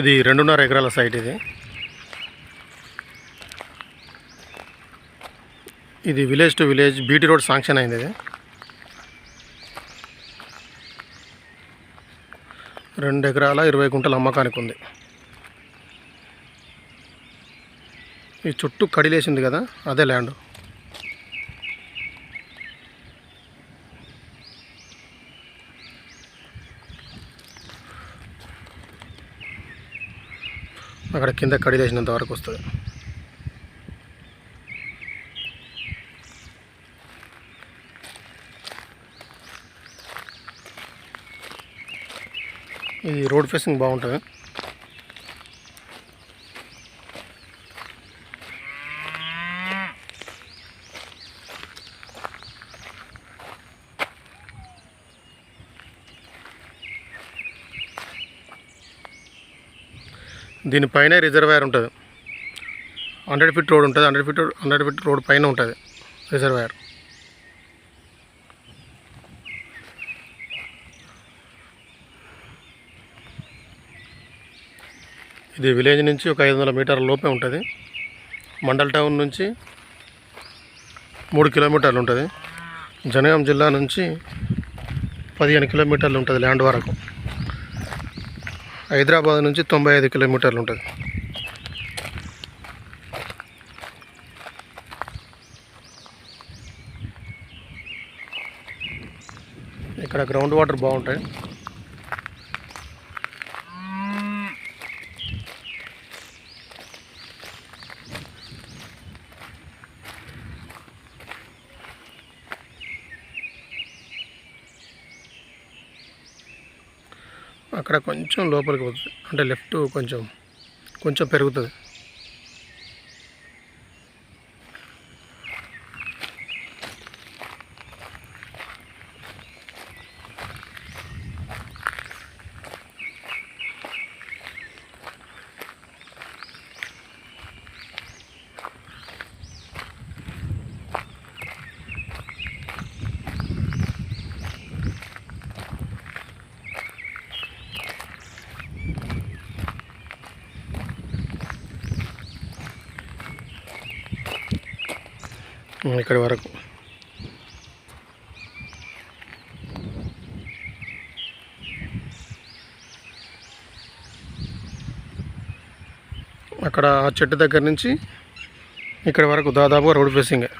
ఇది రెండున్నర ఎకరాల సైట్ ఇది. ఇది village to village BT road sanction అయింది ఇది. రెండు ఎకరాల ఇరవై గుంటల అమ్మకానికి ఉంది. ఈ చుట్టూ కడిలేసింది కదా అదే ల్యాండ్. అక్కడ కింద కడిలేసినంత వరకు వస్తుంది. ఇది రోడ్ ఫేసింగ్ బాగుంటుంది. దీనిపైన రిజర్వాయర్ ఉంటుంది. హండ్రెడ్ ఫీట్ రోడ్ ఉంటుంది. Hundred feet hundred feet road పైన ఉంటుంది రిజర్వాయర్. ఇది విలేజ్ నుంచి ఒక ఐదు వందల మీటర్ల లోపే ఉంటుంది. మండల్ టౌన్ నుంచి మూడు కిలోమీటర్లు ఉంటుంది. జనగాం జిల్లా నుంచి పదిహేను కిలోమీటర్లు ఉంటుంది ల్యాండ్ వరకు. హైదరాబాద్ నుంచి తొంభై ఐదు కిలోమీటర్లు ఉంటుంది. ఇక్కడ గ్రౌండ్ వాటర్ బాగుంటాయి. అక్కడ కొంచెం లోపలికి పోతుంది. అంటే లెఫ్ట్ కొంచెం కొంచెం పెరుగుతుంది. ఇక్కడి వరకు. అక్కడ ఆ చెట్టు దగ్గర నుంచి ఇక్కడ వరకు దాదాపుగా రోడ్ ఫేసింగే